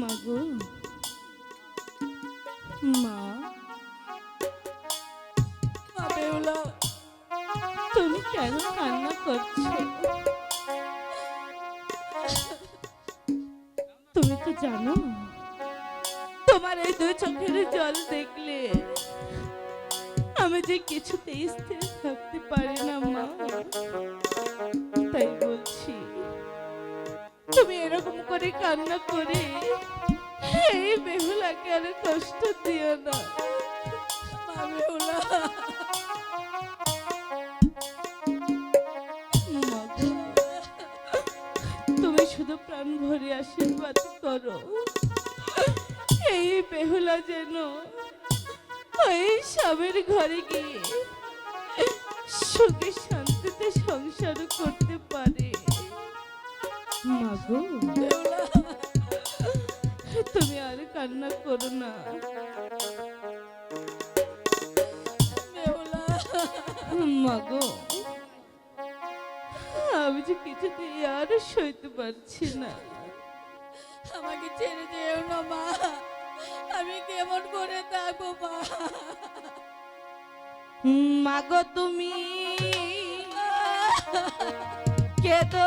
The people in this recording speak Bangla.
মা গো। মা। মা তুমি কেন কান্না করছ? তুমি তো জানো, তোমার এই দুই চোখের জল দেখলে আমি যে কিছুতেই স্থির থাকতে পারি না মা। তাই বলছি। তুমি এরকম করে কান্না করে এই বেহুলাকে আর কষ্ট দিও না? তুমি শুধু প্রাণ ভরে আশীর্বাদ করো। এই বেহুলা যেন ওই স্বামীর ঘরে গিয়ে সুখে শান্তিতে সংসার করতে পারে। মাগো তুমি আর কান্না করো না মাগো আমি যে কিছুতেই আর সইতে পারছি না আমাকে ছেড়ে যেও না মা আমি কেমন করে থাকব মা মাগো তুমি কেদো